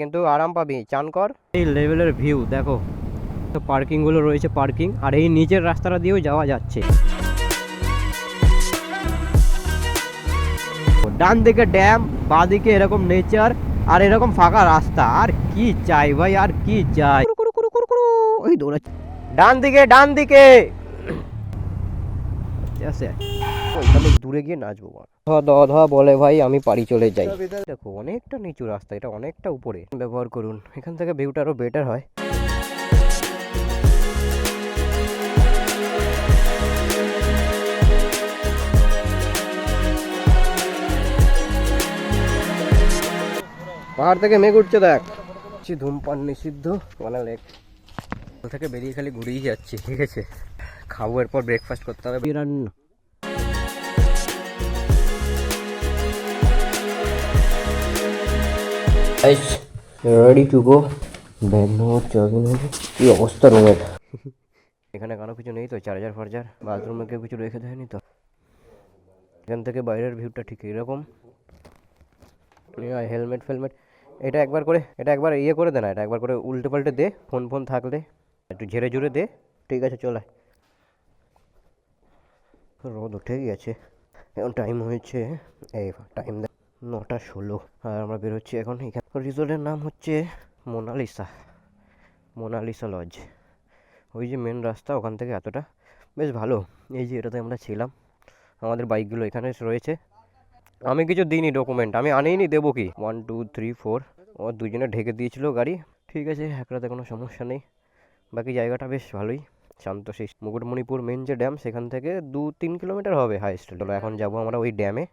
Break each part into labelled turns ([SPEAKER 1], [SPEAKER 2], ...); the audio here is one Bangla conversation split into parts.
[SPEAKER 1] কিন্তু আরাম পাবি। চান কর। এই লেভেলের ভিউ দেখো। তো পার্কিংগুলো রয়েছে পার্কিং আর এই নিচের রাস্তাটা দিয়েও যাওয়া যাচ্ছে। ডান দিকে ড্যাম বাঁ দিকে এরকম নেচার আর এরকম ফাঁকা রাস্তা। আর কি চাই ভাই আর কি চাই? ওই দৌড়াচ্ছে। ডান দিকে ডান দিকে! আছে। ওইখানে দূরে গিয়ে নাচবো ধোয়া ধোয়া বলে ভাই, আমি বাড়ি চলে যাই। দেখো, অনেকটা নিচু রাস্তা, এটা অনেকটা উপরে। ব্যবহার করুন, এখান থেকে ভিউটা আরও বেটার হয়। পাহাড় থেকে মেঘ উঠছে, দেখ। ধূমপান নিষিদ্ধ মানে লেক থেকে বেরিয়ে খালি ঘুরেই যাচ্ছি, ঠিক আছে? খাব এরপর ব্রেকফাস্ট করতে হবে। রান্না রেডি টু গো ব্যাগ নেব কি অবস্থা রুমের এখানে কারও কিছু নেই তো চার্জার ফার্জার বাথরুমে কেউ কিছু রেখে দেয়নি তো। এখান থেকে বাইরের ভিউটা ঠিক এরকম। হেলমেট ফেলমেট এটা একবার করে এটা একবার ইয়ে করে দে না এটা একবার করে উল্টে পাল্টে দে ফোন ফোন থাকলে একটু ঝেড়ে ঝুড়ে দে ঠিক আছে চলে আয়। রোদ উঠে গেছে। এখন টাইম হয়েছে, এই টাইম নটা ষোলো। আর আমরা বেরোচ্ছি এখন এখানে রিসোর্টের নাম হচ্ছে মোনালিসা। Mona Lisa lodge. ওই যে মেন রাস্তা, ওখান থেকে এতটা। বেশ ভালো। এই যে এটাতে আমরা ছিলাম। আমাদের বাইকগুলো এখানে রয়েছে। আমি কিছু দিইনি ডকুমেন্ট আমি আনিনি দেবো কি? ওয়ান টু থ্রি ফোর ও দুজনে ঢেকে দিয়েছিল গাড়ি। ঠিক আছে, এক রাতে কোনো সমস্যা নেই। বাকি জায়গাটা বেশ ভালোই। শান্তশিষ্ট মুকুটমণিপুর মেন যে ড্যাম সেখান থেকে দু তিন কিলোমিটার হবে হাইস্ট চলো এখন যাব আমরা ওই ড্যামে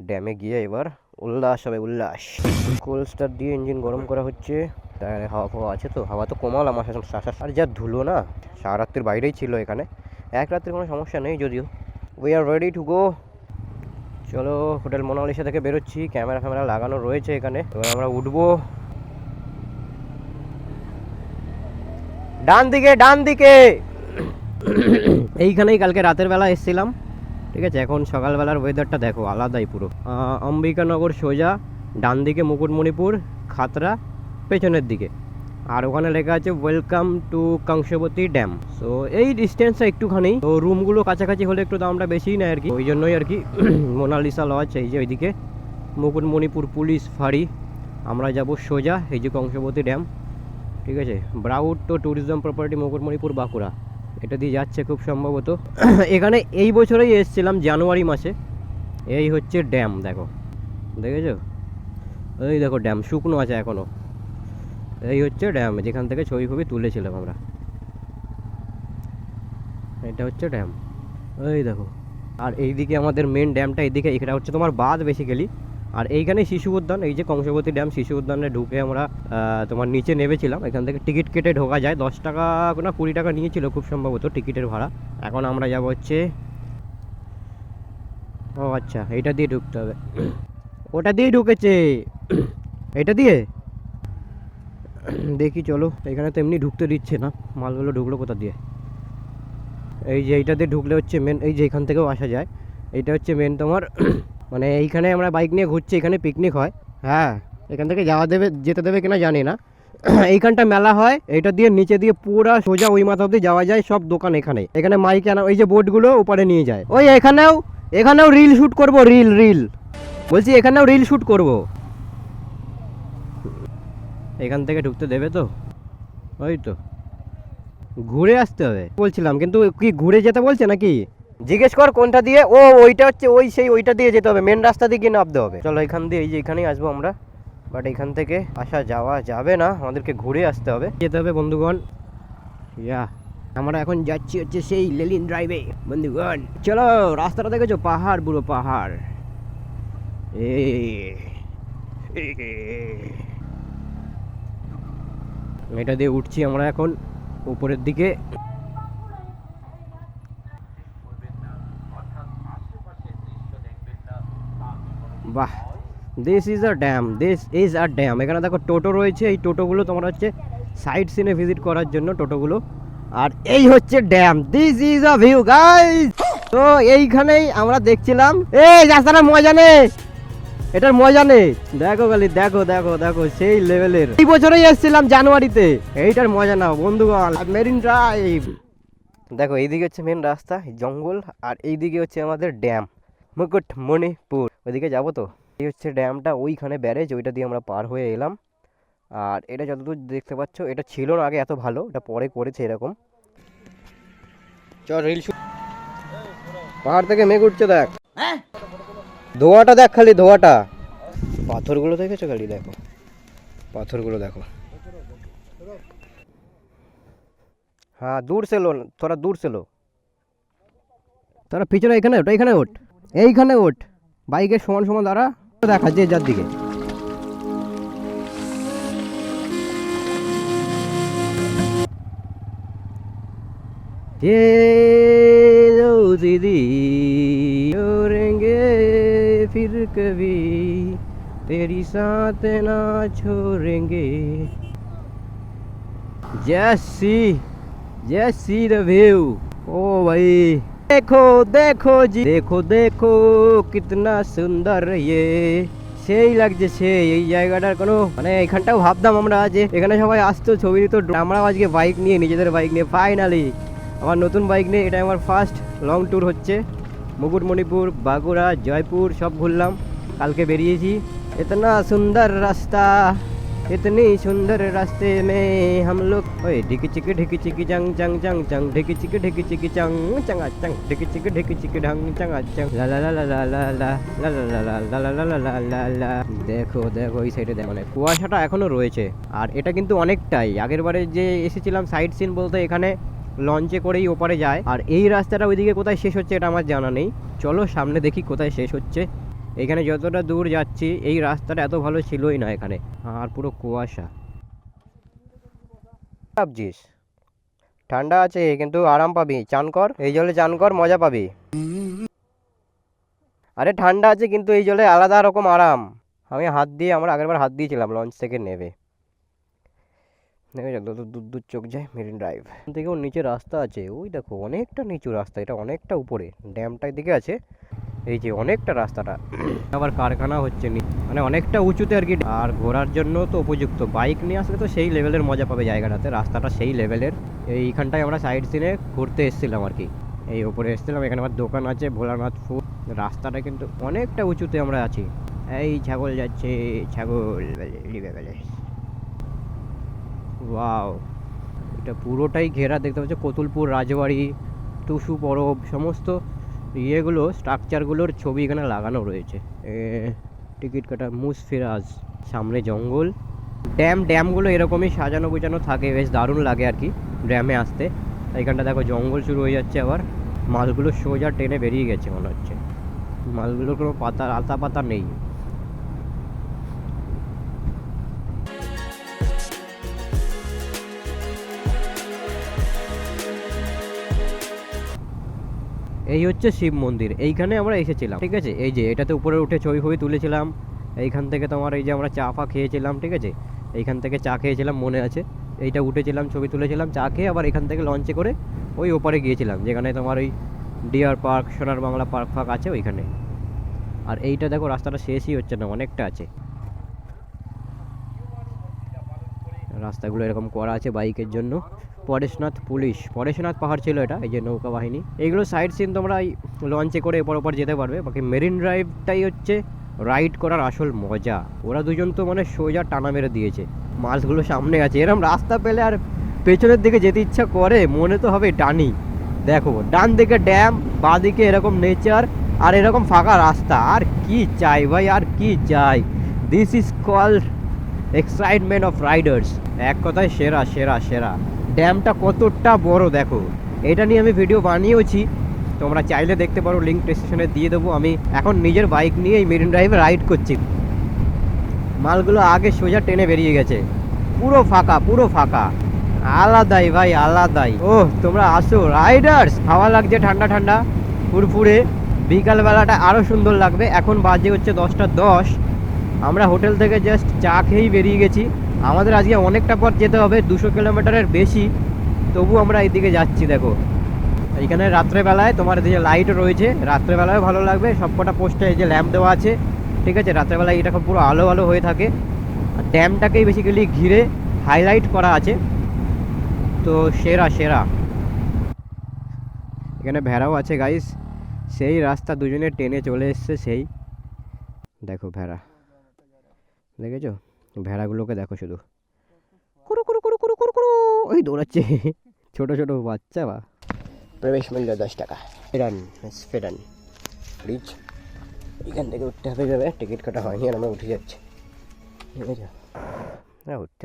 [SPEAKER 1] ড্যামে গিয়ে এবার উল্লাস হবে, উল্লাস। কোল স্টার দিয়ে ইঞ্জিন গরম করা হচ্ছে। টায়ারে হাওয়া ফাওয়া আছে তো? হাওয়া তো কমাল আমার শাসা আর যা ধুলো না সারা রাত্রির বাইরেই ছিল এখানে। এক রাত্রির কোনো সমস্যা নেই যদিও। We are ready to go চলো হোটেল মোনালিসা থেকে বেরোচ্ছি। ক্যামেরা ফ্যামেরা লাগানো রয়েছে এখানে। এবার আমরা উঠবো। ডান দিকে ডান দিকে! এইখানেই কালকে রাতের বেলা এসেছিলাম, ঠিক আছে? এখন সকালবেলার ওয়েদারটা দেখো, আলাদাই পুরো। অম্বিকানগর সোজা ডান দিকে মুকুটমণিপুর খাতরা পেছনের দিকে। আর ওখানে লেখা আছে welcome to Kangsabati dam so এই ডিস্টেন্সটা একটুখানি। তো রুমগুলো কাছাকাছি হলে একটু দামটা বেশিই নেয় আর কি। ওই জন্যই আর কি মোনালিসা লজ এই যে ওইদিকে মুকুটমণিপুর পুলিশ ফাঁড়ি। আমরা যাব সোজা, এই যে কংসবতী ড্যাম ঠিক আছে? ব্রাউড to tourism property Mukutmanipur Bankura এটা দিয়ে যাচ্ছে খুব সম্ভবত। এখানে এই বছরেই এসেছিলাম, জানুয়ারি মাসে। এই হচ্ছে ড্যাম, দেখো। দেখেছ? এই দেখো ড্যাম, শুকনো আছে এখনও এই হচ্ছে ড্যাম, যেখান থেকে ছবি ফবি তুলেছিলাম আমরা। এটা হচ্ছে ড্যাম। এই দেখো। আর এইদিকে আমাদের মেন ড্যামটা এইদিকে এটা হচ্ছে তোমার বাঁধ বেসিক্যালি আর এইখানে শিশু উদ্যান, এই যে কংসবতী ড্যাম শিশু উদ্যানে ঢুকে আমরা তোমার নিচে নেমেছিলাম। এখান থেকে টিকিট কেটে ঢোকা যায়। দশ টাকা না কুড়ি টাকা নিয়েছিল খুব সম্ভবত টিকিটের ভাড়া। এখন আমরা যাব হচ্ছে, ও আচ্ছা এইটা দিয়ে ঢুকতে হবে। ওটা দিয়ে ঢুকেছে। এটা দিয়ে? দেখি, চলো। এখানে তো এমনি ঢুকতে দিচ্ছে না। মালগুলো ঢুকলো কোথা দিয়ে? এই যে এইটা দিয়ে ঢুকলে হচ্ছে মেন এই যে এখান থেকেও আসা যায়। এইটা হচ্ছে মেন তোমার মানে এইখানে আমরা বাইক নিয়ে ঘুরছি, এখানে পিকনিক হয়। হ্যাঁ এখান থেকে যাওয়া দেবে, যেতে দেবে কিনা জানি না। এইখানটা মেলা হয়, এইটা দিয়ে নিচে দিয়ে পুরো সোজা ওই মাথা অব্দি যাওয়া যায়, সব দোকান এখানে। এখানে মাইক আনা, ওই যে বোটগুলো ওপারে নিয়ে যায়। ওই এখানেও এখানেও রিল শুট করব রিল রিল বলছি, এখানেও রিল শুট করব। এখান থেকে ঢুকতে দেবে তো? ওই তো। ঘুরে আসতে হবে। বলছিলাম, কিন্তু কি, ঘুরে যেতে বলছে নাকি? জিজ্ঞেস কর কোনটা দিয়ে? ও, ওইটা হচ্ছে ওই সেই ওইটা দিয়ে যেতে হবে। মেন রাস্তা দিয়ে নামতে হবে। চলো এখান দিয়ে, এই যে এখানেই আসব আমরা। বাট এখান থেকে আসা যাওয়া যাবে না। আমাদেরকে ঘুরে আসতে হবে। যেতে হবে, বন্ধুগণ। ইয়া, আমরা এখন যাচ্ছি হচ্ছে সেই লেলিন ড্রাইভে বন্ধুগণ। চলো, রাস্তাটা দেখেছ? পাহাড় পুরো পাহাড়। এ। এটা দিয়ে উঠছি আমরা এখন উপরের দিকে। বাহ this is a dam this is a dam এখানে দেখো টোটো রয়েছে, এই টোটোগুলো তোমার হচ্ছে সাইড সিনে ভিজিট করার জন্য টোটোগুলো। আর এই হচ্ছে dam this is a view guys তো এইখানেই আমরা দেখছিলাম, এই রাস্তাটা মজা নেই এটার মজা নেই দেখো খালি, দেখো দেখো দেখো, সেই লেভেলের এই বছরেই এসেছিলাম জানুয়ারিতে। এইটার মজা নাও, বন্ধুগণ। মেরিন ড্রাইভ দেখো, এইদিকে হচ্ছে মেন রাস্তা, জঙ্গল, আর এইদিকে হচ্ছে আমাদের ড্যাম মুকুটমণিপুর। ওইদিকে যাবো তো এই হচ্ছে ড্যামটা ওইখানে ব্যারেজ ওইটা দিয়ে আমরা পার হয়ে এলাম আর এটা যতদূর দেখতে পাচ্ছ এটা ছিল না আগে এত ভালো এটা পরে করেছে এরকম চল রিল পাহাড় থেকে মেঘ উঠছে দেখ ধোয়াটা দেখ খালি ধোয়াটা পাথরগুলো দেখেছো খালি দেখো পাথরগুলো দেখো হ্যাঁ দূর से लो थोड़ा दूर से लो তোরা পিছনে এখানে ওঠ এইখানে ওঠ এইখানে ওঠ বাইকের সমান সমান দ্বারা দেখা যে যার দিকে। দিদি রেঙ্গে ফির কবি, তেরি সাথ না ছোড়েঙ্গে जय सी जय सी ओ भाई দেখো দেখো जी। দেখো দেখো कितना সুন্দর ইয়ে সেই লাগছে, সেই, এই জায়গাটার কোনো মানে এখানটাও ভাবতাম আমরা যে এখানে সবাই আসতো ছবি তো আমরাও আজকে বাইক নিয়ে, নিজেদের বাইক নিয়ে ফাইনালি আমার নতুন বাইক নিয়ে এটা আমার ফার্স্ট লং ট্যুর হচ্ছে। মুকুটমণিপুর, বাঁকুড়া, জয়পুর, সব ঘুরলাম। কালকে বেরিয়েছি। এতনা সুন্দর রাস্তা। इतनी सुंदर रास्ते में हम लोग ओए ढिकी चिकी ढिकी चिकी चंग चंग चंग चंग ढिकी चिकी ढिकी चिकी चंग चंगा चंग ढिकी चिकी ढिकी चिकी ढंग चंगा चंग ला ला ला ला ला ला ला ला ला ला লা লা লা লা লা লা দেখো দেখো এই সাইডে দেখো মানে কুয়াশাটা এখনো রয়েছে আর এটা কিন্তু অনেকটাই আগের বারে যে এসেছিলাম সাইড সিন বলতে এখানে লঞ্চে করেই ওপারে যায় আর এই রাস্তাটা ওইদিকে কোথায় শেষ হচ্ছে এটা আমার জানা নেই চলো সামনে দেখি কোথায় শেষ হচ্ছে এখানে যতটা দূর যাচ্ছি, এই রাস্তাটা এত ভালো ছিলই না এখানে। আর পুরো কুয়াশা। ভাবছিস? ঠান্ডা আছে, কিন্তু আরাম পাবি। চান কর, এই জলে চান কর, মজা পাবি। আরে ঠান্ডা আছে, কিন্তু এই জলে আলাদা রকম আরাম। আমি হাত দিয়ে, আমরা আগেরবার হাত দিয়েছিলাম, লঞ্চ থেকে নেবে। নেমে যত দূর দূর চোখ যায়, মেরিন ড্রাইভ। থেকেও নিচে রাস্তা আছে। ওই দেখো, অনেকটা নিচু রাস্তা, এটা অনেকটা উপরে। ড্যামটার দিকে আছে। এই যে অনেকটা রাস্তাটা। আবার কারখানা হচ্ছে নি। মানে অনেকটা উঁচুতে আর কি। আর ঘোরার জন্য তো উপযুক্ত। বাইক নিয়ে আসলে তো সেই লেভেলের মজা পাবে জায়গাটাতে। রাস্তাটা সেই লেভেলের। এইখানটায় আমরা সাইড সিনে ঘুরতে এসেছিলাম আর কি। এই ওপরে এসেছিলাম। এখানে আমার দোকান আছে, ভোলানাথ ফুড রাস্তাটা কিন্তু অনেকটা উঁচুতে আমরা আছি। এই ছাগল যাচ্ছে, ছাগল। গেলে ওয়াও। এটা পুরোটাই ঘেরা। দেখতে পাচ্ছ, কতুলপুর, রাজবাড়ি, টুসু, পরব, সমস্ত ইয়েগুলো স্ট্রাকচারগুলোর ছবি এখানে লাগানো রয়েছে। টিকিট কাটা মুসফিরাজ সামনে জঙ্গল। ড্যাম, ড্যামগুলো এরকমই সাজানো গুজানো থাকে, বেশ দারুণ লাগে আর কি, ড্যামে আসতে। এখানটা দেখো, জঙ্গল শুরু হয়ে যাচ্ছে আবার। মালগুলো সোজা টেনে বেরিয়ে গেছে মনে হচ্ছে। মালগুলোর কোনো পাতা, আলতা পাতা নেই। এই হচ্ছে শিব মন্দির। এইখানে আমরা এসেছিলাম, ঠিক আছে? এই যে এটাতে উপরে উঠে ছবি ফবি তুলেছিলাম। এইখান থেকে তোমার এই যে আমরা চা ফা খেয়েছিলাম, ঠিক আছে? এইখান থেকে চা খেয়েছিলাম, মনে আছে? এইটা উঠেছিলাম, ছবি তুলেছিলাম, চা খেয়ে আবার এখান থেকে লঞ্চে করে ওই ওপারে গিয়েছিলাম, যেখানে তোমার ওই ডিয়ার পার্ক, সোনার বাংলা পার্ক ফার্ক আছে ওইখানে। আর এইটা দেখো, রাস্তাটা শেষই হচ্ছে না, অনেকটা আছে। রাস্তাগুলো এরকম করা আছে বাইকের জন্য। পরেশনাথ পুলিশ। পরেশনাথ পাহাড় ছিল এটা, এই যে নৌকা বাহিনী। এইগুলো সাইড সিন তোমরা এই লঞ্চে করে এপর ওপর যেতে পারবে। বাকি মেরিন ড্রাইভটাই হচ্ছে রাইড করার আসল মজা। ওরা দুজন তো মানে সোজা টানা মেরে দিয়েছে। মাছগুলো সামনে আছে। এরকম রাস্তা পেলে আর পেছনের দিকে যেতে ইচ্ছা করে, মনে তো হবে টানি দেখো, ডান দিকে ড্যাম বাঁ দিকে এরকম নেচার আর এরকম ফাঁকা রাস্তা। আর কি চাই ভাই, আর কি চাই? This is called excitement of riders এক কথায় সেরা সেরা সেরা। ড্যামটা কতটা বড়, দেখো। এটা নিয়ে আমি ভিডিও বানিয়েওছি। তোমরা চাইলে দেখতে পারো লিঙ্ক ডিসক্রিপশনে দিয়ে দেবো। আমি এখন নিজের বাইক নিয়ে এই মেরিন ড্রাইভে রাইড করছি। মালগুলো আগে সোজা টেনে বেরিয়ে গেছে। পুরো ফাঁকা পুরো ফাঁকা। আলাদাই ভাই, আলাদাই। ও তোমরা আসো। রাইডার্স হাওয়া লাগছে ঠান্ডা ঠান্ডা। ফুরফুরে। বিকালবেলাটা আরও সুন্দর লাগবে। এখন বাজে হচ্ছে দশটা দশ। আমরা হোটেল থেকে জাস্ট চা খেয়েই বেরিয়ে গেছি। আমাদের আজকে অনেকটা পথ যেতে হবে, দুশো কিলোমিটারের বেশি। তবু আমরা এইদিকে যাচ্ছি, দেখো। এখানে রাত্রেবেলায় তোমার যে লাইট রয়েছে রাত্রেবেলায় ভালো লাগবে। সব কটা পোস্টে যে ল্যাম্প দেওয়া আছে, ঠিক আছে? রাত্রেবেলা এটা খুব পুরো আলো আলো হয়ে থাকে। আর ড্যামটাকেই বেসিক্যালি ঘিরে হাইলাইট করা আছে। তো সেরা সেরা। এখানে ভেড়াও আছে গাইস সেই রাস্তা দুজনে টেনে চলে এসছে, সেই। দেখো ভেড়া। দেখেছ? ভেড়াগুলোকে দেখো শুধু। কুরু কুরু কুরু কুরু কুরু কুরু ওই দৌড়াচ্ছে। ছোট ছোট বাচ্চা বা। প্রবেশ মূল্য দশ টাকা। ফেরান ফেরান ব্রিজ এখান থেকে উঠতে হবে যাবে টিকিট কাটা হয়নি আর আমরা উঠে যাচ্ছি। ঠিক আছে হ্যাঁ উঠতে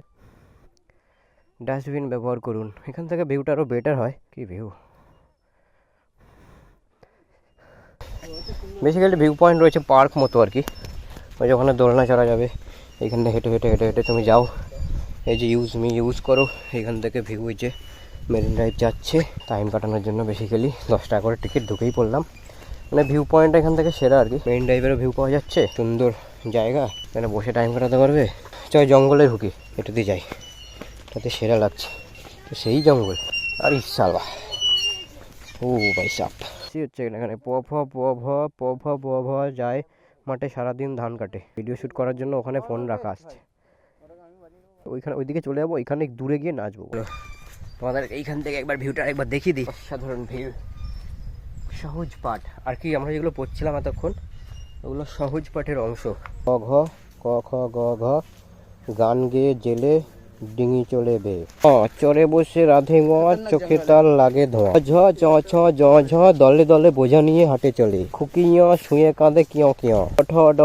[SPEAKER 1] ডাস্টবিন ব্যবহার করুন। এখান থেকে ভিউটা আরও বেটার হয়। কি ভিউ বেসিক্যালি ভিউ পয়েন্ট রয়েছে পার্ক মতো আর কি। ওই যে ওখানে দোলনা চড়া যাবে এইখানে হেঁটে হেঁটে হেঁটে হেঁটে তুমি যাও। এই যে ইউজ মি ইউজ করো। এখান থেকে ভিউ যে মেরিন ড্রাইভ যাচ্ছে। টাইম কাটানোর জন্য বেসিক্যালি দশ টাকা করে টিকিট ঢুকেই পড়লাম। মানে ভিউ পয়েন্ট এখান থেকে সেরা আর কি। মেরিন ড্রাইভেরও ভিউ পাওয়া যাচ্ছে। সুন্দর জায়গা। এখানে বসে টাইম কাটাতে পারবে। চয় জঙ্গলে ঢুকি। এটাতে যাই। তাতে সেরা লাগছে। তো সেই জঙ্গল। আর ইসালা ও ভাই সাপ। হচ্ছে এখানে? প ফ প ভ প ফ প ভ যায়। মাঠে সারাদিন ধান কাটে। ভিডিও শ্যুট করার জন্য ওখানে ফোন রাখা আসছে। ওইখানে ওইদিকে চলে যাব ওইখানে দূরে গিয়ে নাচবো। তোমাদের এইখান থেকে একবার ভিউটা একবার দেখিয়ে দিই। সাধারণ ভিউ সহজ পাঠ। আর কি আমরা যেগুলো পড়ছিলাম এতক্ষণ ওগুলো সহজ পাঠের অংশ। ক ঘ ক খ গ ঘ গান গেয়ে জেলে ডিঙি চলে বে চরে বসে রাধে গোয়া চোখে তার লাগে ধোয়া। ঝ চ ছ জ ঝ, দলে দলে বোঝা নিয়ে হাটে চলে। খুকিয়া শুয়ে কাঁদে কিয় কিয়। ঠ ড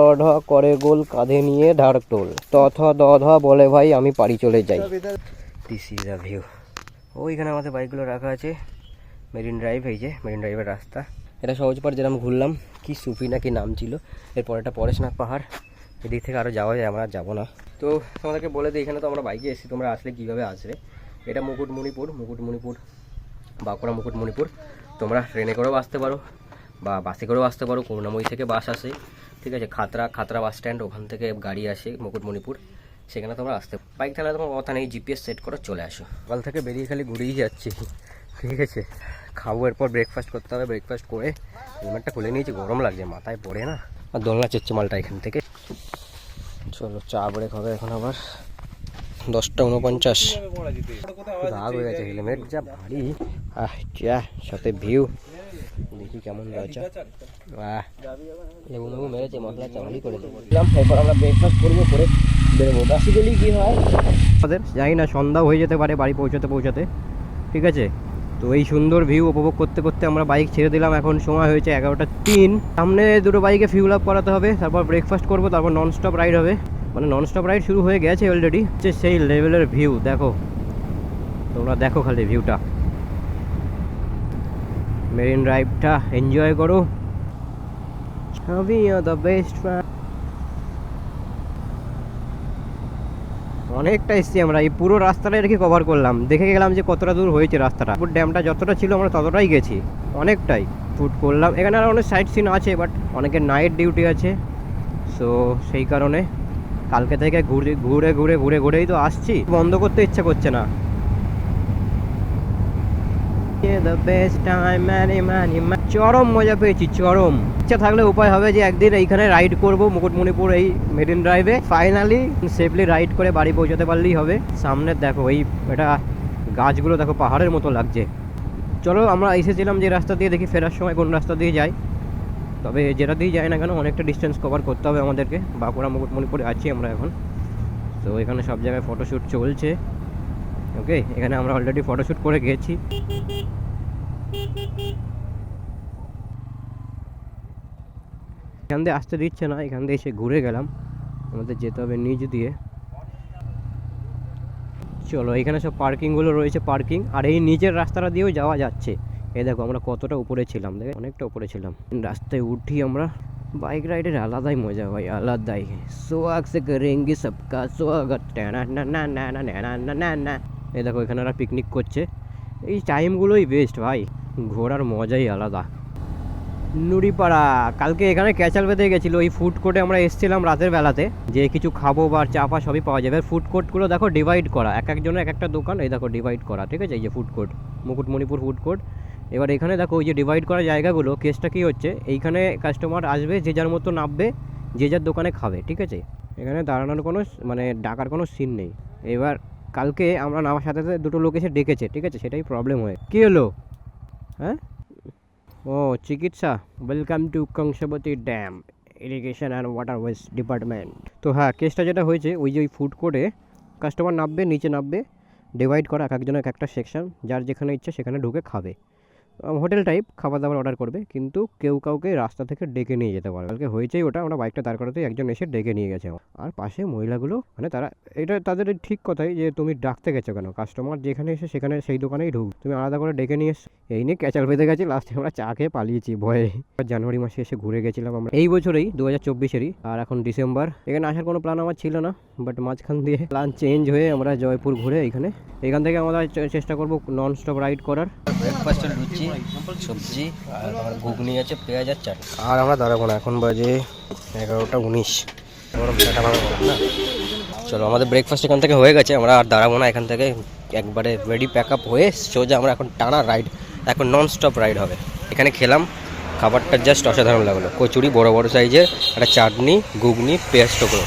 [SPEAKER 1] করে গোল কাঁধে নিয়ে ঢাড় টোল ত, থ, দ, ধ, বলে ভাই, আমি পারি চলে যাই। দিস ইজ আ ভিউ ওইখানে আমাদের বাইকগুলো রাখা আছে। মেরিন ড্রাইভ এই যে মেরিন ড্রাইভের রাস্তা। এটা সহজপাড় যেরকম ঘুরলাম, কি সুফি না কি নাম ছিল। এরপর এটা পরেশনাথ পাহাড়। এদিক থেকে আরও যাওয়া যায়, আমরা যাব না। তো তোমাদেরকে বলে দিই, এখানে তো আমরা বাইকে এসেছি, তোমরা আসলে কীভাবে আসবে? এটা মুকুটমণিপুর মুকুটমণিপুর, বাঁকুড়া মুকুটমণিপুর। তোমরা ট্রেনে করেও আসতে পারো, বা বাসে করেও আসতে পারো, করুণাময়ী থেকে বাস আসে। ঠিক আছে, খাতরা খাতরা বাস স্ট্যান্ড, ওখান থেকে গাড়ি আসে মুকুটমণিপুর। সেখানে তোমরা আসতে বাইক থাকলে তোমার কথা নেই, জিপিএস সেট করে চলে আসো। সকাল থেকে বেরিয়ে খালি ঘুরেই যাচ্ছি। ঠিক আছে, খাব এরপর ব্রেকফাস্ট করতে হবে ব্রেকফাস্ট করে। হেলমেটটা খুলে নিয়েছি, গরম লাগছে, মাথায় পড়ে না। আর দোলনা চেচ্ছে মালটা এখান থেকে। চলো, চা ব্রেক হবে এখন আবার। দশটা উনপঞ্চাশ। রাগ হয়ে গেছে হেলমেট যা ভারী। আহ, যা, সাথে ভিউ দেখি কেমন রয়েছে। আহ লেবু লেবু মেরেছে, মশলা চামালি করে দেবো। এরপর আমরা ব্রেকফাস্ট করব, করে বেরোবো। বেসিক্যালি কী হয়? আমাদের, জানি না, সন্ধ্যা হয়ে যেতে পারে, বাড়ি পৌঁছাতে পৌঁছাতে। ঠিক আছে? তো এই সুন্দর ভিউ উপভোগ করতে করতে আমরা বাইক ছেড়ে দিলাম। এখন সময় হয়েছে এগারোটা তিন। সামনে দুটো বাইকে ফিউল আপ করাতে হবে, তারপর ব্রেকফাস্ট করব, তারপর নন স্টপ রাইড হবে। মানে নন স্টপ রাইড শুরু হয়ে গেছে অলরেডি হচ্ছে সেই লেভেলের ভিউ দেখো। তোমরা দেখো খালি ভিউটা মেরিন ড্রাইভটা এনজয় করো। দ্য বেস্ট অনেকটা এসছি আমরা। এই পুরো রাস্তাটাই আর কি কভার করলাম। দেখে গেলাম যে কতটা দূর হয়েছে রাস্তাটা। পুরো ড্যামটা যতটা ছিল আমরা ততটাই গেছি। অনেকটাই। ফুট করলাম। এখানে আর অনেক সাইড সিন আছে বাট অনেকের নাইট ডিউটি আছে। সো সেই কারণে কালকে থেকে ঘুরে ঘুরে ঘুরে ঘুরে, ঘুরেই তো আসছি। বন্ধ করতে ইচ্ছা করছে না। Best time, many, many, many. চরম মজা পেয়েছি চরম। ইচ্ছা থাকলে উপায় হবে যে একদিন এইখানে রাইড করব মুকুটমণিপুর এই মেরিন ড্রাইভে ফাইনালি সেফলি রাইড করে বাড়ি পৌঁছাতে পারলেই হবে। সামনে দেখো এই এটা গাছগুলো দেখো পাহাড়ের মতো লাগছে। চলো আমরা এসেছিলাম যে রাস্তা দিয়ে দেখি ফেরার সময় কোন রাস্তা দিয়ে যাই। তবে যেটা দিয়ে যাই না কেন অনেকটা ডিস্টেন্স কভার করতে হবে আমাদেরকে। বাঁকুড়া মুকুটমণিপুরে আছি আমরা এখন। তো এখানে সব জায়গায় ফটোশ্যুট চলছে। ওকে এখানে আমরা অলরেডি ফটোশ্যুট করে গেছি। এখান দিয়ে আসতে দিচ্ছে না, এখান দিয়ে এসে ঘুরে গেলাম। আমাদের যেতে হবে নিচ দিয়ে। চলো, এখানে সব পার্কিংগুলো রয়েছে পার্কিং আর এই নিজের রাস্তাটা দিয়েও যাওয়া যাচ্ছে। এই দেখো, আমরা কতটা উপরে ছিলাম, দেখে অনেকটা উপরে ছিলাম। রাস্তায় উঠি আমরা। বাইক রাইডের আলাদাই মজা ভাই, আলাদাই। সোয়াগ সে করেঙ্গি না সোয়াগ এই দেখো, এখানে ওরা পিকনিক করছে। এই টাইমগুলোই বেস্ট ভাই। ঘোরার মজাই আলাদা। নুড়িপাড়া, কালকে এখানে ক্যাচাল বেঁধে গেছিল, ওই ফুড কোর্টে আমরা এসেছিলাম রাতের বেলাতে। যে কিছু খাব বা চা ফা সবই পাওয়া যাবে। ফুড কোর্টগুলো দেখো ডিভাইড করা। এক একজনের এক একটা দোকান, এই দেখো ডিভাইড করা, ঠিক আছে? এই যে food court Mukutmanipur food court এবার এখানে দেখো ওই যে ডিভাইড করা জায়গাগুলো কেসটা কী হচ্ছে? এইখানে কাস্টমার আসবে, যে যার মতো নামবে, যে যার দোকানে খাবে, ঠিক আছে? এখানে দাঁড়ানোর কোনো মানে ডাকার কোনো সিন নেই। এবার কালকে আমরা নামার সাথে সাথে দুটো লোক এসে ডেকেছে, ঠিক আছে? সেটাই প্রবলেম হয় কী হলো? হ্যাঁ? ও, চিকিৎসা। Welcome to Kangsabati dam irrigation and water west department তো হ্যাঁ কেসটা যেটা হয়েছে, ওই যে ওই ফুড কোর্টে কাস্টমার নামবে, নিচে নামবে ডিভাইড করা এক একজনের এক একটা সেকশন যার যেখানে ইচ্ছে সেখানে ঢুকে খাবে। হোটেল টাইপ খাবার দাবার অর্ডার করবে, কিন্তু কেউ কাউকে রাস্তা থেকে ডেকে নিয়ে যেতে পারবে। কালকে হয়েছেই ওটা, আমরা বাইকটা দাঁড় করাতেই একজন এসে ডেকে নিয়ে গেছে আর পাশে মহিলাগুলো মানে তারা, এটা তাদের ঠিক কথাই যে, তুমি ডাকতে গেছো কেন? কাস্টমার যেখানে এসে সেখানে সেই দোকানেই ঢুক। তুমি আলাদা করে ডেকে নিয়ে এসছো এই নিয়ে ক্যাচাল বেঁধে গেছে। লাস্টে আমরা চা খেয়ে পালিয়েছি ভয়ে। জানুয়ারি মাসে এসে ঘুরে গেছিলাম আমরা। এই বছরেই দু হাজার চব্বিশেরই, আর এখন ডিসেম্বর। এখানে আসার কোনো প্ল্যান আমার ছিল না বাট মাঝখান দিয়ে প্ল্যান চেঞ্জ হয়ে আমরা জয়পুর ঘুরে এখানে, এখান থেকে আমরা চেষ্টা করব নন স্টপ রাইড করার
[SPEAKER 2] ব্রেকফাস্টে লুচি। সবজি, আর আমার ঘুগনি আছে, পেঁয়াজ আর চাটনি।
[SPEAKER 1] আর আমরা দাঁড়াবো না, এখন বাজে এগারোটা উনিশ। না।
[SPEAKER 2] চলো, আমাদের ব্রেকফাস্ট এখান থেকে হয়ে গেছে, আমরা আর দাঁড়াবো না এখান থেকে। একবারে রেডি প্যাক আপ হয়ে সোজা আমরা এখন টানা রাইড এখন নন স্টপ রাইড হবে। এখানে খেলাম, খাবারটা জাস্ট অসাধারণ লাগল। কচুরি বড় বড় সাইজের একটা চাটনি, ঘুগনি, পেঁয়াজ টুকরো।